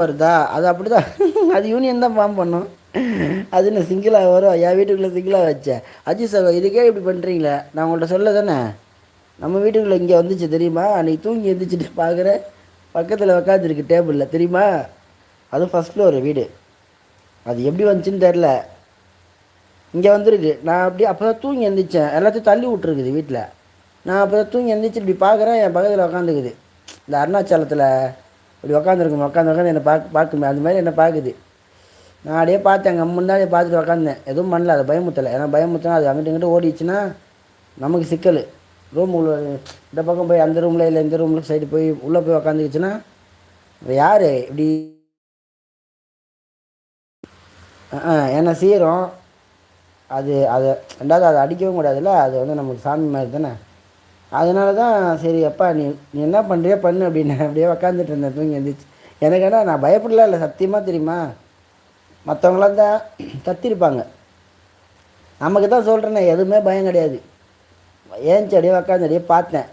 வருதா? அது அப்படி தான் அது யூனியன் தான் ஃபார்ம் பண்ணும். அது என்ன சிங்கிளாக வரும்? என் வீட்டுக்குள்ளே சிங்கிளாக வச்சேன் அஜி சகோ இதுக்கே இப்படி பண்ணுறீங்களே நான் உங்கள்கிட்ட சொல்ல தானே? நம்ம வீட்டுக்குள்ளே இங்கே வந்துச்சு தெரியுமா? அன்றைக்கி தூங்கி எழுந்திரிச்சிட்டு பார்க்குறேன் பக்கத்தில் உக்காந்துருக்கு டேபிளில் தெரியுமா? அதுவும் ஃபஸ்ட் ஃப்ளோர் வீடு. அது எப்படி வந்துச்சுன்னு தெரில இங்கே வந்துருக்கு. நான் அப்படியே அப்போ தான் தூங்கி எழுந்திரிச்சேன் எல்லாத்தையும் தள்ளி விட்ருக்குது வீட்டில் நான் அப்போ தான் தூங்கி எழுந்திரிச்சு இப்படி பார்க்குறேன் என் பக்கத்தில் உக்காந்துக்குது. இந்த அருணாச்சலத்தில் இப்படி உக்காந்துருக்கும் உட்காந்து உட்காந்து என்னை பார்க்க பார்க்குமே. அந்த மாதிரி என்னை பார்க்குது. நான் அப்படியே பார்த்தேன் அங்கே முன்னாடியே பார்த்துட்டு உக்காந்தேன். எதுவும் பண்ணல அதை பயமுத்தலை ஏன்னா பயமுத்தினா அது அங்கிட்டு இங்கிட்டு ஓடிச்சுன்னா நமக்கு சிக்கல். ரூம் உள்ள இந்த பக்கம் போய் அந்த ரூமில் இல்லை இந்த ரூமில் சைடு போய் உள்ளே போய் உக்காந்துக்குச்சுன்னா யார்? இப்படி என்ன செய்கிறோம் அது அதை ரெண்டாவது அதை அடிக்கவும் கூடாதுல்ல? அது வந்து நமக்கு சாமி மாதிரி தானே? அதனால தான் சரி அப்பா நீ நீ என்ன பண்ணுறியோ பண்ணு அப்படின்னு அப்படியே உக்காந்துட்டு இருந்தேன். தூங்கி எழுந்திரிச்சு எனக்கு என்ன நான் பயப்படல இல்லை சத்தியமாக தெரியுமா? மற்றவங்களாம் தான் கத்திருப்பாங்க நமக்கு தான் சொல்கிறேனே எதுவுமே பயம் கிடையாது. ஏன்ச்சு அப்படியே உக்காந்து அப்படியே பார்த்தேன்.